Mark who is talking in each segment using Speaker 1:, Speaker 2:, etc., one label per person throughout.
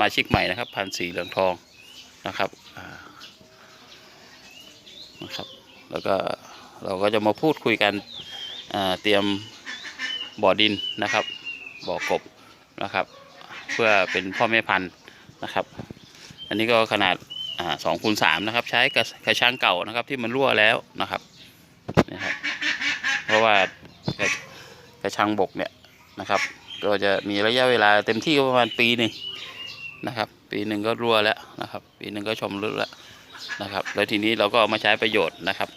Speaker 1: มาชิกใหม่นะครับพันสีเหลืองทองนะครับนะครับ แล้วก็เราก็จะมาพูดคุยกันเตรียมบ่อดินนะครับ บ่อกบนะครับ เพื่อเป็นพ่อแม่พันธุ์นะครับ อันนี้ก็ขนาดสองคูณสามนะครับ ใช้กระชังเก่านะครับที่มันรั่วแล้วนะครับนะครับเพราะว่ากระชังบกเนี่ยนะครับ ก็จะมีระยะเวลาเต็มที่ประมาณปีหนึ่ง นะครับ ปีหนึ่งก็รั่วแล้วนะครับ ปีหนึ่งก็ชมรุดแล้วนะครับ แล้วทีนี้เราก็เอามาใช้ประโยชน์นะครับ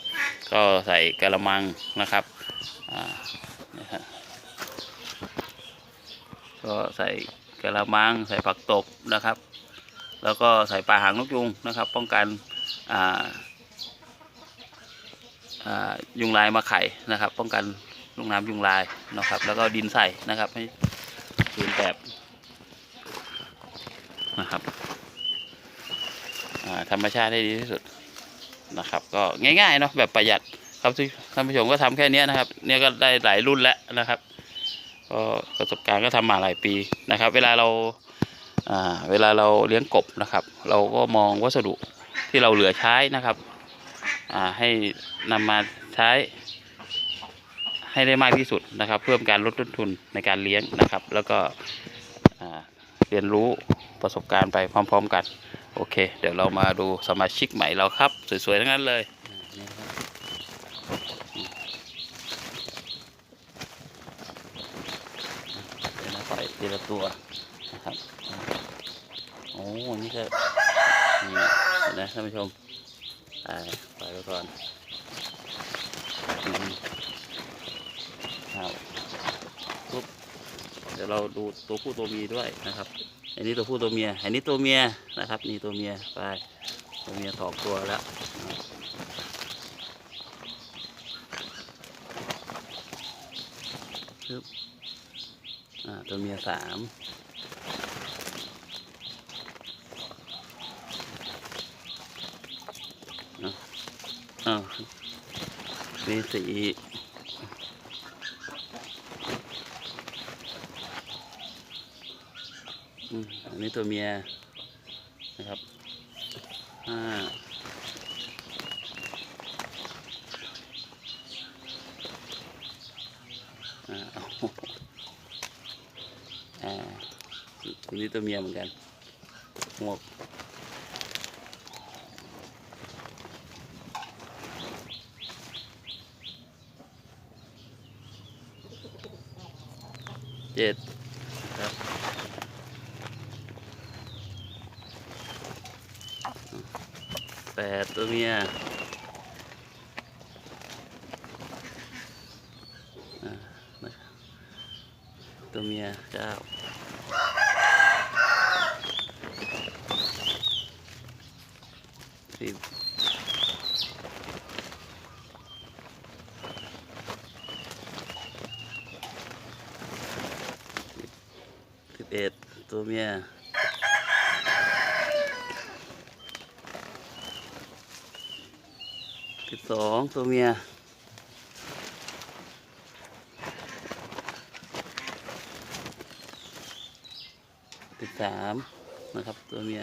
Speaker 1: ก็ใส่กระมังนะครับก็ใส่กระมังใส่ผักตบนะครับ แล้วก็ใส่ปลาหางนกยุงนะครับ ป้องกันยุงลายมาไข่นะครับ ป้องกันลูกน้ำยุงลายนะครับ แล้วก็ดินใส่นะครับให้คืนแบบ นะครับธรรมชาติให้ดีที่สุดนะครับ ก็ง่ายๆเนาะแบบประหยัดครับท่านผู้ชมก็ทำแค่นี้นะครับ เนี่ยก็ได้หลายรุ่นแล้วนะครับก็ประสบการณ์ก็ทำมาหลายปีนะครับ เวลาเราเวลาเราเลี้ยงกบนะครับ เราก็มองวัสดุที่เราเหลือใช้นะครับให้นำมาใช้ให้ได้มากที่สุดนะครับ เพื่อการลดต้นทุนในการเลี้ยงนะครับ แล้วก็ เรียนรู้ประสบการณ์ไปพร้อม ๆ กัน โอเค เดี๋ยวเรามาดูสมาชิกใหม่เราครับ สวยๆทั้งนั้นเลยเดี๋ยวนะปล่อยทีละตัวนะครับโอ้นี่ก็นี่เห็นนะท่านผู้ชมอ่าปไปก่อนครับ เดี๋ยวเราดูตัวผู้ตัวเมียด้วยนะครับ อันนี้ตัวผู้ตัวเมีย อันนี้ตัวเมียนะครับ นี่ตัวเมียไป ตัวเมียสองตัวแล้วปึ๊บอ่าตัวเมียสามอ่ามีสี อันนี้ตัวเมียนะครับห้าอ่าเอาอ่าตัวนี้ตัวเมียเหมือนกันหมวกเจ็ดครับ แปดตัวเมียตัวเมียเก้าสิบสิบเอ็ดตัวเมีย สิบสองตัวเมียสิบสามนะครับตัวเมีย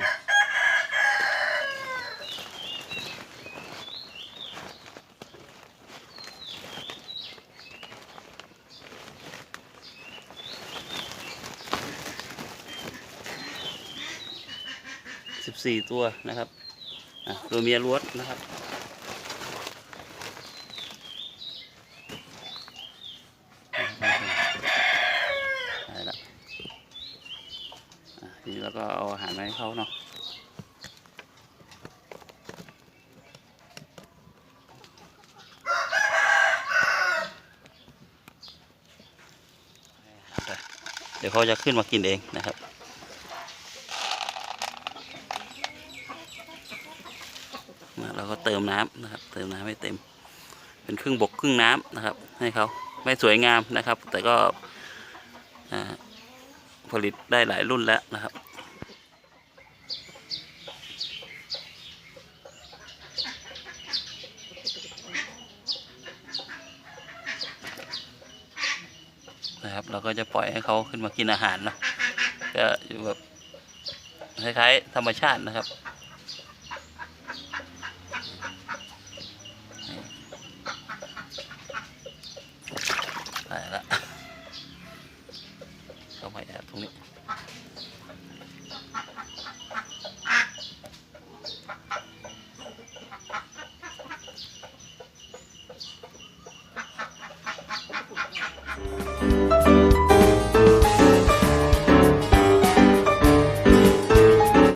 Speaker 1: สิบสี่ตัวนะครับ ตัวเมียล้วนนะครับ ได้ละอะทีนี้เรา ก็เอาอาหารมาให้เขาเนาะเดี๋ยวเขาจะขึ้นมากินเองนะครับมาเราก็เติมน้ำนะครับ เติมน้ำให้เต็ม เป็นครึ่งบกครึ่งน้ำนะครับ ให้เขาไม่สวยงามนะครับ แต่ก็ผลิตได้หลายรุ่นแล้วนะครับ นะครับ เราก็จะปล่อยให้เขาขึ้นมากินอาหารเนาะก็อยู่แบบคล้ายๆธรรมชาตินะครับนี่ได้ละ